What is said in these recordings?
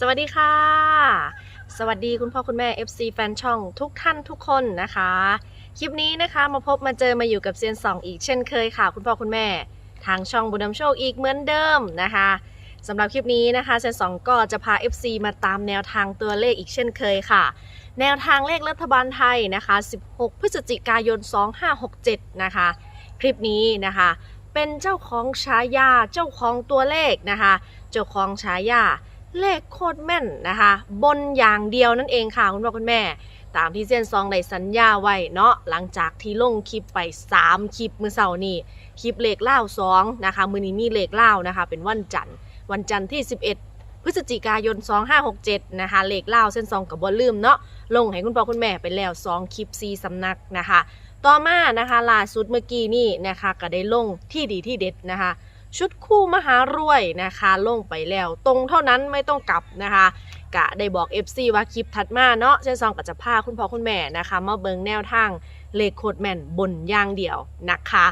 สวัสดีค่ะ สวัสดีคุณพ่อคุณแม่ FC แฟนช่องทุกท่านทุกคนนะคะ คลิปนี้นะคะมาพบมาเจอมาอยู่กับเซียนสองอีกเช่นเคยค่ะ คุณพ่อคุณแม่ ทางช่องบุญนำโชคอีกเหมือนเดิมนะคะสำหรับคลิปนี้นะคะเซียนสองก็จะพา FC มาตามแนวทางตัวเลขอีกเช่นเคยค่ะ แนวทางเลขรัฐบาลไทยนะคะ 16 พฤศจิกายน 2567 นะคะ คลิปนี้นะคะ เป็นเจ้าของฉายาเจ้าของตัวเลขนะคะ เจ้าของฉายา เลขโคตรแม่นนะคะ บนอย่างเดียวนั่นเองค่ะคุณพ่อคุณแม่ ตามที่เซียนซองได้สัญญาไว้เนาะหลังจากที่ลงคลิปไป 3 คลิปมือเสาร์นี้คลิปเลขเล่า2นะคะมือนี้มีเลขเล่านะคะ เป็นวันจันทร์วันจันทร์ที่ 11พฤศจิกายน 2567 นะคะ เลขเล่าเส้นซองกับบอลลืมเนาะ ลงให้คุณพ่อคุณแม่ไปแล้ว 2 คลิป 4สำนักนะคะ ต่อมานะคะล่าสุดเมื่อกี้นี่นะคะ ก็ได้ลงที่ดีที่เด็ดนะคะ ชุดคู่มหารวยนะคะลงไปแล้ว ตรงเท่านั้นไม่ต้องกลับนะคะกะได้บอก FC ว่าคลิปถัดมาเนาะเช่นซองก็จะพาคุณพ่อคุณแม่นะคะมาเบิงแนวทางเลขโคดแมนบนย่างเดียวนะคะ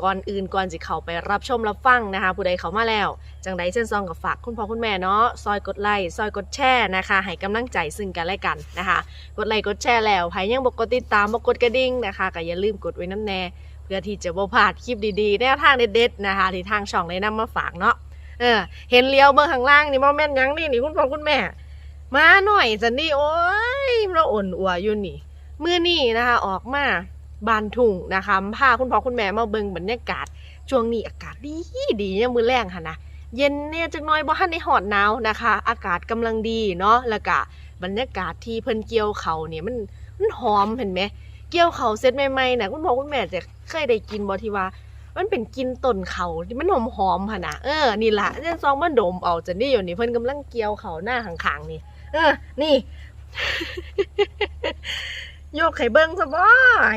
ก่อนอื่นก่อนจะเข้าไปรับชมรับฟังนะคะ ผู้ใดเข้ามาแล้ว จังไดเช่นซองกับฝากคุณพ่อคุณแม่เนาะซอยกดไลค์ซอยกดแชร์นะคะให้กำลังใจซึ่งกันและกันนะคะ กดไลค์กดแชร์แล้วใครยังบอกกดติดตามบอกกดกระดิ่งนะคะก็อย่าลืมกดไว้น้ำแน่ เพื่อที่จะบ่พลาดคลิปดีๆแนวทางเด็ดๆนะคะที่ทางช่องได้นำมาฝากเนาะเออ เห็นเลี้ยวเบื้องข้างล่างนี่บ่แม่นยังนี่นี่คุณพ่อคุณแม่ มาหน่อยจันนี่โอ้ยเราอ่อนอัวอยู่นี่มื้อนี้นะคะ ออกมาบานทุ่งนะคะพาคุณพ่อคุณแม่มาเบิ่งบรรยากาศช่วงนี้อากาศดีดีเนี่ยมือแรงค่ะนะเย็นเนี่ยจักหน้อยบ่ทันได้หอดหนาวนะคะ อากาศกำลังดีเนาะแล้วก็บรรยากาศที่เพิ่นเกี่ยวเขาเนี่ยมันมันหอมเห็นไหม กี่ยวเขาเซตใหม่ๆนะคุณพ่อคุณแม่จะเคยได้กินบ่ที่ว่า มันเป็นกินต้นเขาที่มันหอมหอมๆค่ะนะเออนี่ล่ะเจ้าซองมันดมเอาจะนี่อยู่นี่เพิ่นกำลังเกี่ยวเขาหน้าข้างๆนี่ เออ นี่โยกไข่เบิ้งซะบ่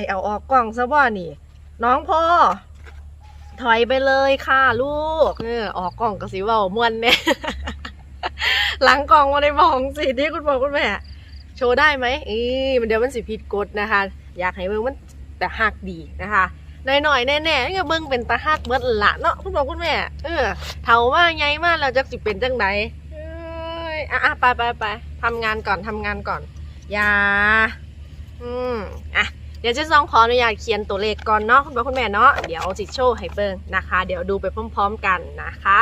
เอาออกกล่องซะบ่นี่ น้องพ่อถอยไปเลยค่ะลูกเออออกกล่องก็สิว้ามวนแน่หลังกล่องมาได้มองสิที่คุณพ่อคุณแม่โชว์ได้ไหมอีมันเดี๋ยวมันสิผิดกฎนะคะ อยากให้เบิ่งมันแต่หักดีนะคะหน่อยๆแน่ๆนี่ก็เบิ่งเป็นตาหักเบิดละเนาะคุณพ่อคุณแม่ เออเฒ่าว่าไงมากแล้วจักสิเป็นจังไดเอ้ยอะอะไปไปไปทำงานก่อนทำงานก่อน อย่า อืมอะเดี๋ยวเจะซองขออนุญาตเขียนตัวเลขก่อนเนาะคุณพ่อคุณแม่เนาะเดี๋ยวจิโชว์ให้เบิ่งนะคะ เดี๋ยวดูไปพร้อม ๆ กันนะคะ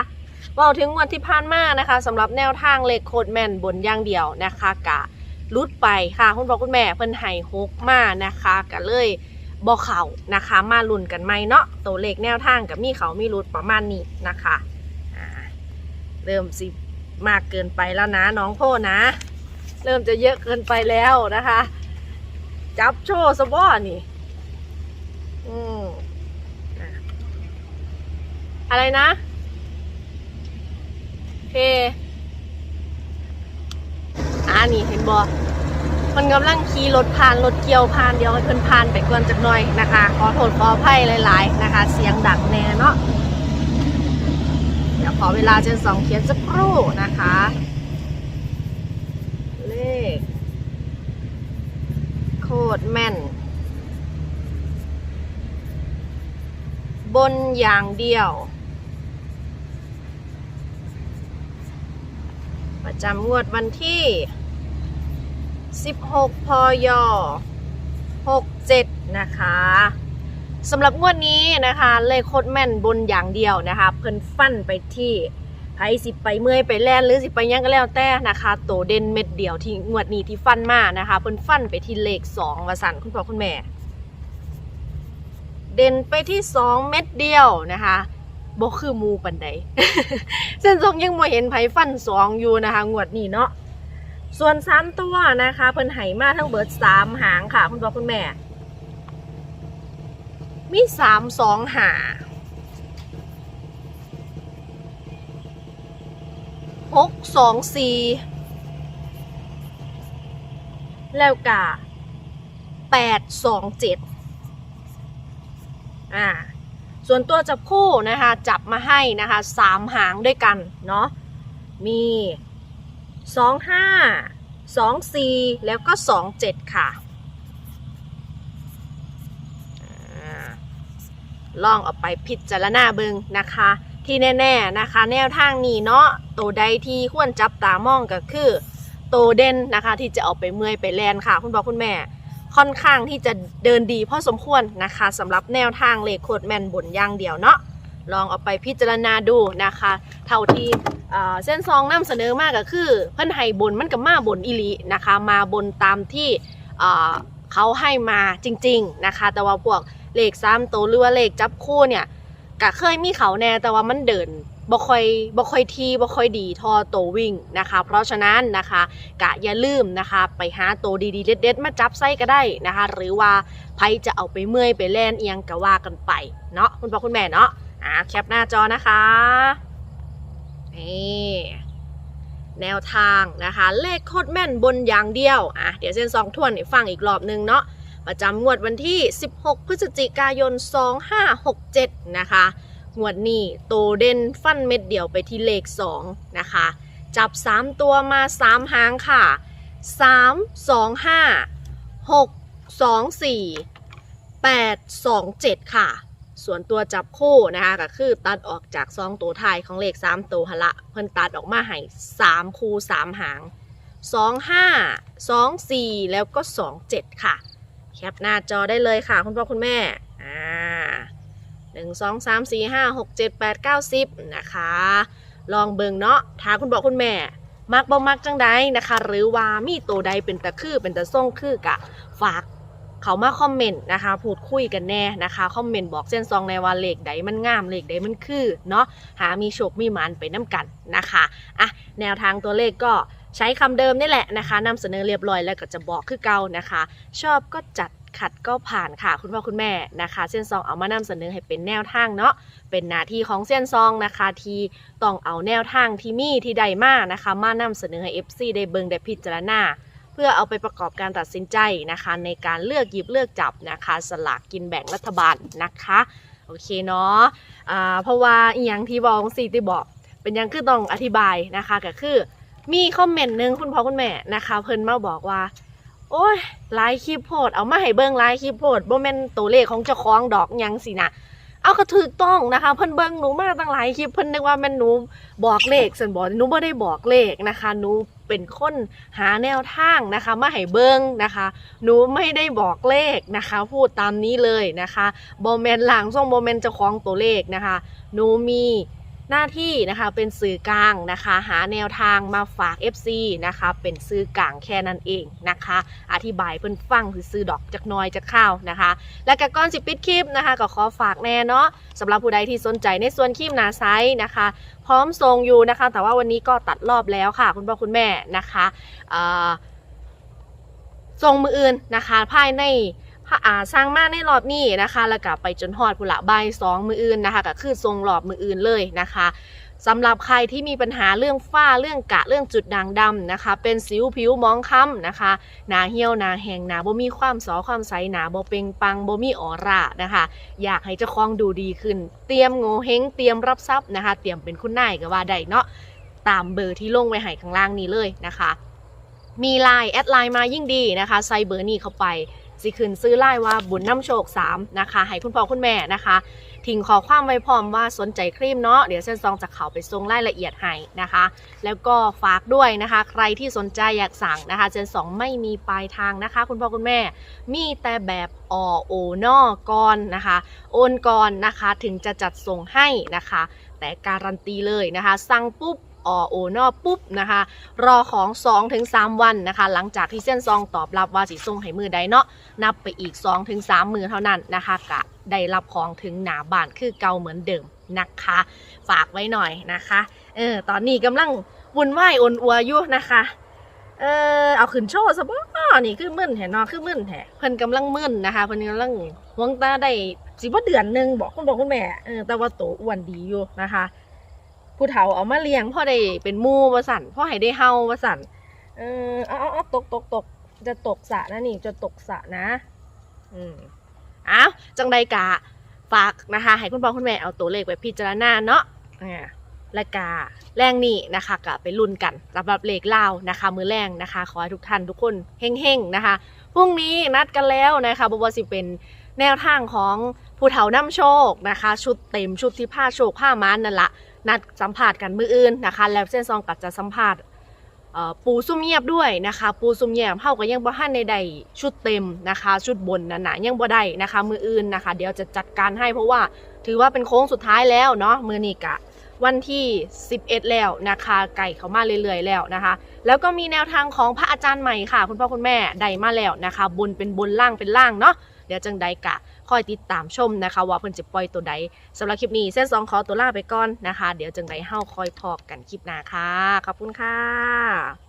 ว่าถึงวันที่ผ่านมานะคะสำหรับแนวทางเลขโคดแมนบนย่างเดียวนะคะกะ รุดไปค่ะคุณพ่อคุณแม่เพิ่นให้ฮกมานะคะก็เลยบ่เขานะคะ มาลุ้นกันไหมเนาะตัวเลขแนวทางกับมีเขามีรุดประมาณนี้นะคะเริ่มสิมากเกินไปแล้วนะน้องโพนะ เริ่มจะเยอะเกินไปแล้วนะคะ จับโชว์สบอนี่อืมอะไรนะ โอเค นี่เห็นบอมันกำลังขี่รถผ่านรถเกี่ยวผ่านเดี๋ยวให้เพิ่นผ่านไปก่อนจักหน่อยนะคะ ขอโทษขออภัยหลาย ๆ นะคะ เสียงดังแน่เนาะเดี๋ยวขอเวลาเจนสองเขียนสักครู่นะคะ เลข โคตรแม่น บนอย่างเดียวประจำงวดวันที่ 16 พย 67 นะคะสำหรับงวดนี้นะคะ เลขโคตรแม่นบนอย่างเดียวนะคะ เพิ่นฟันไปที่ไผสิไปเมื่อยไปแล่นหรือสิไปยังก็แล้วแต่นะคะ โตเด่นเม็ดเดียวที่งวดนี้ที่ฟันมานะคะเพิ่นฟันไปที่เลข2วาสันคุณพ่อคุณแม่ เด่นไปที่2เม็ดเดียวนะคะบ่คือมูปันใดเส้นทรงยังบ่เห็นไผฟันสองอยู่นะคะ งวดนี้เนาะ ส่วนสามตัวนะคะเพิ่นไหมาทั้งเบิดสามหางค่ะ คุณพ่อคุณแม่ มีสามสองหาหกสองสี่แล้วก็แปดสองเจ็ดอ่าส่วนตัวจับคู่นะคะ จับมาให้นะคะสามหางด้วยกันเนาะมี สองห้าสองซีแล้วก็สองเจ็ดค่ะ ลองเอาไปพิจารณาเบิงนะคะ ที่แน่ๆนะคะ แนวทางนี้เนาะตัวใดที่ควรจับตามองก็คือตัวเด่นนะคะ ที่จะเอาไปเมื่อยไปแลนค่ะ คุณพ่อคุณแม่ค่อนข้างที่จะเดินดีพอสมควรนะคะสำหรับแนวทางเลขโคดแมนบนย่างเดียวเนาะ ลองเอาไปพิจารณาดูนะคะ เท่าที่เส้นซองนำเสนอมากก็คือ เพิ่นให้บนมันก็มาบนอิลีนะคะ มาบนตามที่เขาให้มาจริง ๆนะคะ แต่ว่าพวกเลขซ้ำโตหรือว่าเลขจับคู่เนี่ยก็เคยมีเขาแน่แต่ว่ามันเดินบ่ค่อยบ่ค่อยทีบ่ค่อยดีทอโตวิ่งนะคะ เพราะฉะนั้นนะคะกะอย่าลืมนะคะ ไปหาโตดีๆเด็ดๆมาจับไส้ก็ได้นะคะ หรือว่าไพจะเอาไปเมื่อยไปแล่นเอียงก็ว่ากันไปเนาะคุณพ่อคุณแม่เนาะ อ่าแคปหน้าจอนะคะ นี่แนวทางนะคะ เลขโคตรแม่นบนอย่างเดียว อะ เดี๋ยวเส้นซองทวนให้ฟังอีกรอบนึงเนาะ ประจำงวดวันที่ 16 พฤศจิกายน 2567 นะคะ งวดนี้โตเด่นฟันเม็ดเดียวไปที่เลข 2 นะคะ จับ 3 ตัวมา 3 หางค่ะ 3 2 5 6 2 4 8 2 7 ค่ะ ส่วนตัวจับคู่นะคะก็คือตัดออกจาก2ตัวท้ายของเลข3ตัวหละเพิ่นตัดออกมาให้3คู่3หาง 2 5 2 4 แล้วก็ 2 7 ค่ะ แคปหน้าจอได้เลยค่ะ คุณพ่อคุณแม่อ่าหนึ่งสองสามสี่ห้าหกเจ็ดแปดเก้าสิบนะคะ ลองเบิงเนาะถ้าคุณบอกคุณแม่มักบ่มักจังใดนะคะ หรือว่ามีตัวใดเป็นตะคือเป็นตะส่งคือกะฝาก เขามาคอมเมนต์นะคะพูดคุยกันแน่นะคะคอมเมนต์บอกเส้นซองในว่าเลขใดมันงามเลขใดมันคือเนาะหามีโชคมีมันไปน้ำกันนะคะอะแนวทางตัวเลขก็ใช้คำเดิมนี่แหละนะคะนำเสนอเรียบร้อยแล้วก็จะบอกคือเก่านะคะ ชอบก็จัดขัดก็ผ่านค่ะ คุณพ่อคุณแม่นะคะ เส้นซองเอามานำเสนอให้เป็นแนวทางเนาะเป็นหน้าที่ของเส้นซองนะคะที่ต้องเอาแนวทางที่มีที่ใดมานะคะ มานำเสนอให้ FC ได้เบิงได้พิจารณา พื่อเอาไปประกอบการตัดสินใจนะคะในการเลือกหยิบเลือกจับนะคะสลากกินแบ่งรัฐบาลนะคะโอเคเนาะอ่าเพราะว่าอีหยังที่บอกสีที่บอกเป็นยังคือต้องอธิบายนะคะก็คือมีคอมเมนต์หนึงคุณพ่อคุณแม่นะคะ เพิ่นมาบอกว่า โอ้ยไลายคลิปโพดเอามาให้เบิ่งไลายคลิปโพดบ่แม่นตัวเลขของเจ้าของดอกยังสินะเอาก็ถูกต้องนะคะ เพิ่นเบิ่งหนูมาตั้งหลายคลิปเพิ่นนึกว่าแม่นหนูบอกเลขสันบอกหนูบ่ได้บอกเลขนะคะหนู เป็นคนหาแนวทางนะคะมาให้เบิ่งนะคะ หนูไม่ได้บอกเลขนะคะ พูดตามนี้เลยนะคะบ่แมนหลังส่งบ่แมนเจ้าของตัวเลขนะคะ หนูมี หน้าที่นะคะเป็นสื่อกลางนะคะ หาแนวทางมาฝาก FC นะคะ เป็นสื่อกลางแค่นั้นเองนะคะ อธิบายเพิ่อนฟังซื้อดอกจากน้อยจากข้าวนะคะ และก็ก่อนสิปิดคลิปนะคะ ก็ขอฝากแน่เนาะสำหรับผู้ใดที่สนใจในส่วนครีมหนาไซส์นะคะ พร้อมทรงอยู่นะคะ แต่ว่าวันนี้ก็ตัดรอบแล้วค่ะ คุณพ่อคุณแม่นะคะเอ่อทรงมืออื่นนะคะภายใน สร้างมาในรอบนี้นะคะ แล้วก็ไปจนฮอดพุละใบสองมืออื่นนะคะก็คือทรงรอบมืออื่นเลยนะคะสำหรับใครที่มีปัญหาเรื่องฝ้าเรื่องกะเรื่องจุดด่างดำนะคะ เป็นสิวผิวมองค้ำนะคะ หนาเหี่ยวหนาแห้งหนาบ่มีความสอความใสหนาบ่เปล่งปังบ่มีออร่านะคะ อยากให้เจ้าของดูดีขึ้น เตรียมโงเฮงเตรียมรับทรัพย์นะคะ เตรียมเป็นคุณนายก็ว่าได้เนาะตามเบอร์ที่ลงไว้ให้ข้างล่างนี้เลยนะคะ มีไลน์แอดไลน์มายิ่งดีนะคะใส่เบอร์นี้เข้าไป สิคืนซื้อไลน์ว่าบุญน้ำโชค3นะคะให้คุณพ่อคุณแม่นะคะทิ้งขอความไว้พร้อมว่าสนใจครีมเนาะเดี๋ยวเส้นซองจะเข้าไปทรงรายละเอียดให้นะคะ แล้วก็ฝากด้วยนะคะ ใครที่สนใจอยากสั่งนะคะเจนสองไม่มีปลายทางนะคะ คุณพ่อคุณแม่ มีแต่แบบอโอนอก่อนนะคะ โอนก่อนนะคะถึงจะจัดส่งให้นะคะ แต่การันตีเลยนะคะ สั่งปุ๊บ อโอนอปุ๊บนะคะ รอของ 2-3 วันนะคะ หลังจากที่เส้นซองตอบรับว่าสิส่งให้มือใดเนาะนับไปอีก 2-3 มือเท่านั้นนะคะกะได้รับของถึงหนาบ้านคือเก่าเหมือนเดิมนะคะ ฝากไว้หน่อยนะคะเออตอนนี้กำลังวุ่นวายอ่นอัวอยู่นะคะเออเอาขึ้นโชว์ซะบ่นี่คือมึนแท้เนาะคือมึนแท้เพิ่นกำลังมึนนะคะเพิ่นกำลังหวงตาได้สิบ่เดือนหนึ่งบอกคุณบอกคุณแม่เออแต่ว่าโตอ้วนดีอยู่นะคะ ผู้เฒ่าเอามาเลี้ยงพ่อได้เป็นมู่วสันพ่อให้ได้เฮาวสันเออเอาเอาเอตกตกตกจะตกสะนะนี่จะตกสะนะ อืมอ้าวจังใดกะฝากนะคะ ให้คุณพ่อคุณแม่เอาตัวเลขไปพิจารณาเนาะอ่าและกาแรงนี่นะคะกะไปลุ้นกันสำหรับเลขเล่านะคะ มือแรงนะคะ ขอให้ทุกท่านทุกคนเฮงๆนะคะพรุ่งนี้นัดกันแล้วนะคะบวสิเป็นแนวทางของผู้เฒ่าน้ำโชคนะคะ ชุดเต็มชุดที่ผ้าโชคผ้ามันนั่นละ นัดสัมผัสกันมืออื่นนะคะ แล้วเส้นซองก็จะสัมผัสปูซุ่มเงียบด้วยนะคะ ปูซุ่มเงียบเฮาก็ยังบ่ทันในใดชุดเต็มนะคะ ชุดบนนั่นน่ะยังบ่ได้นะคะ มืออื่นนะคะ เดี๋ยวจะจัดการให้เพราะว่าถือว่าเป็นโค้งสุดท้ายแล้วเนาะมือนี้กะวันที่ 11 แล้วนะคะไก่เขามาเรื่อยๆแล้วนะคะ แล้วก็มีแนวทางของพระอาจารย์ใหม่ค่ะ คุณพ่อคุณแม่ได้มาแล้วนะคะ บนเป็นบนล่างเป็นล่างเนาะเดี๋ยวจังใดกะ คอยติดตามชมนะคะว่าเพิ่นจะปล่อยตัวใดสำหรับคลิปนี้เส้นสองขอตัวลาไปก่อนนะคะ เดี๋ยวจังไดเฮาคอยพอกกันคลิปหน้าค่ะ ขอบคุณค่ะ